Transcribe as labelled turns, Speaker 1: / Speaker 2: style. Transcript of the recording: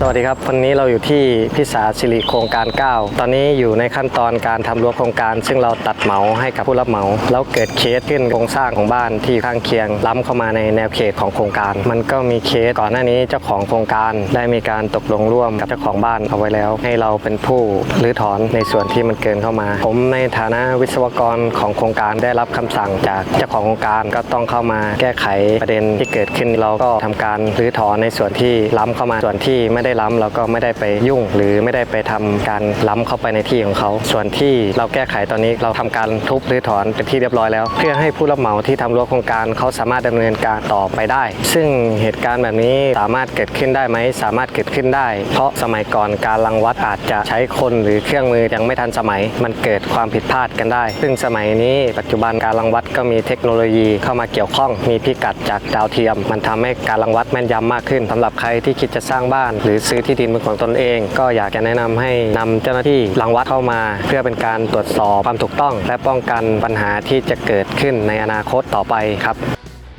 Speaker 1: สวัสดีครับ วันนี้เราอยู่ที่พิสาสิริโครงการ 9 ตอนนี้อยู่ในขั้นตอนการทำรั้วโครงการ ซึ่งเราตัดเหมาให้กับผู้รับเหมา แล้วเกิดเคสขึ้นโครงสร้างของบ้านที่ข้างเคียง ล้ำเข้ามาในแนวเขตของโครงการ มันก็มีเคสก่อนหน้านี้เจ้าของโครงการได้มีการตกลงร่วมกับเจ้าของบ้านเอาไว้แล้ว ให้เราเป็นผู้รื้อถอนในส่วนที่มันเกินเข้ามา ผมในฐานะวิศวกรของโครงการได้รับคำสั่งจากเจ้าของโครงการก็ต้องเข้ามาแก้ไขประเด็นที่เกิดขึ้นเราก็ทำการรื้อถอนในส่วนที่ล้ำเข้ามาส่วนที่ไม่ได้ล้ำเราก็ไม่ได้ไปยุ่ง หรือไม่ได้ไปทำการล้ำเข้าไปในที่ของเขา ส่วนที่เราแก้ไขตอนนี้เราทำการทุบหรือถอนเป็นที่เรียบร้อยแล้ว เพื่อให้ผู้รับเหมาที่ทำรั้วโครงการเขาสามารถดำเนินการต่อไปได้ ซึ่งเหตุการณ์แบบนี้สามารถเกิดขึ้นได้ไหมสามารถเกิดขึ้นได้ เพราะสมัยก่อนการรังวัดอาจจะใช้คนหรือเครื่องมือยังไม่ทันสมัย มันเกิดความผิดพลาดกันได้ ซึ่งสมัยนี้ปัจจุบันการรังวัดก็มีเทคโนโลยีเข้ามาเกี่ยวข้อง มีพิกัดจากดาวเทียม มันทำให้การรังวัดแม่นยำมากขึ้นสำหรับใครที่คิดจะสร้างบ้าน หรือซื้อที่ดินเป็นของตนเอง ก็อยากจะแนะนำให้นำเจ้าหน้าที่รังวัดเข้ามา เพื่อเป็นการตรวจสอบความถูกต้อง และป้องกันปัญหาที่จะเกิดขึ้นในอนาคตต่อไปครับ